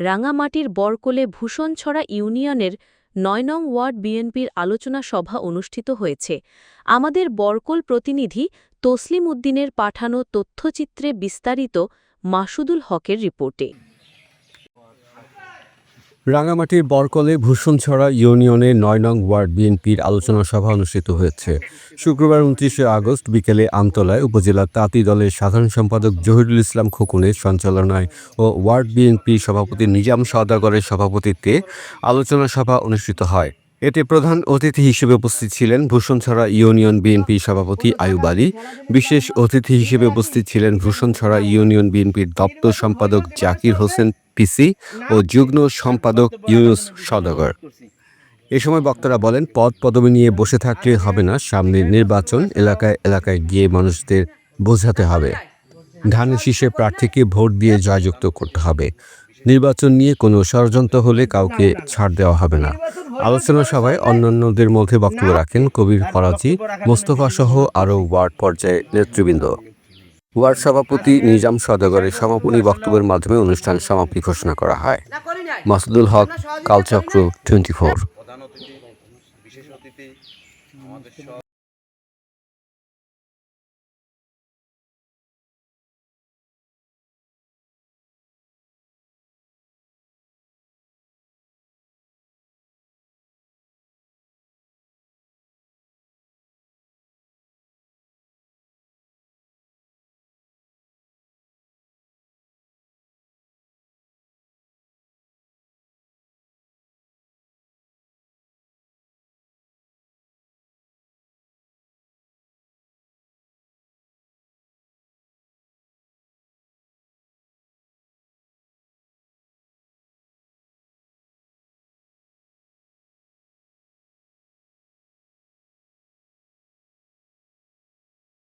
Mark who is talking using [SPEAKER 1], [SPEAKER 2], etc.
[SPEAKER 1] রাঙামাটির বরকোলে ভূষণছড়া ইউনিয়নের নয় নং ওয়ার্ড বিএনপির আলোচনা সভা অনুষ্ঠিত হয়েছে। আমাদের বরকোল প্রতিনিধি তসলিম উদ্দিনের পাঠানো তথ্যচিত্রে বিস্তারিত মাসুদুল হকের রিপোর্টে।
[SPEAKER 2] রাঙামাটির বরকলে ভূষণছড়া ইউনিয়নের নয় নং ওয়ার্ড বিএনপির আলোচনা সভা অনুষ্ঠিত হয়েছে। শুক্রবার উনত্রিশে আগস্ট বিকেলে আমতলায় উপজেলা তাঁতি দলের সাধারণ সম্পাদক জহিরুল ইসলাম খোকনের সঞ্চালনায় ও ওয়ার্ড বিএনপি সভাপতি নিজাম সওদাগরের সভাপতিত্বে আলোচনা সভা অনুষ্ঠিত হয়। এতে প্রধান অতিথি হিসেবে উপস্থিত ছিলেন ভূষণছড়া ইউনিয়ন বিএনপি সভাপতি আয়ুব আলী, বিশেষ অতিথি হিসেবে উপস্থিত ছিলেন ভূষণছড়া ইউনিয়ন বিএনপির দপ্তর সম্পাদক জাকির হোসেন পিসি ও যুগ্ম সম্পাদক ইউনুস সদগর। এ সময় বক্তারা বলেন, পদ পদবি নিয়ে বসে থাকলে হবে না, সামনে নির্বাচন, এলাকায় এলাকায় গিয়ে মানুষদের বোঝাতে হবে। ধানের শীষে প্রার্থীকে ভোট দিয়ে জয়যুক্ত করতে হবে। নির্বাচন নিয়ে কোনো ষড়যন্ত্র হলে কাউকে ছাড় দেওয়া হবে না। আলোচনা সভায় অন্যান্যদের মধ্যে বক্তব্য রাখেন কবির ফরাজি মোস্তফা সহ আরও ওয়ার্ড পর্যায়ে নেতৃবৃন্দ। ওয়ার্ড সভাপতি নিজাম সদাগরের সমাপনী বক্তব্যের মাধ্যমে অনুষ্ঠান সমাপ্তি ঘোষণা করা হয়। Masudul Haque, Kalchakra, twenty four.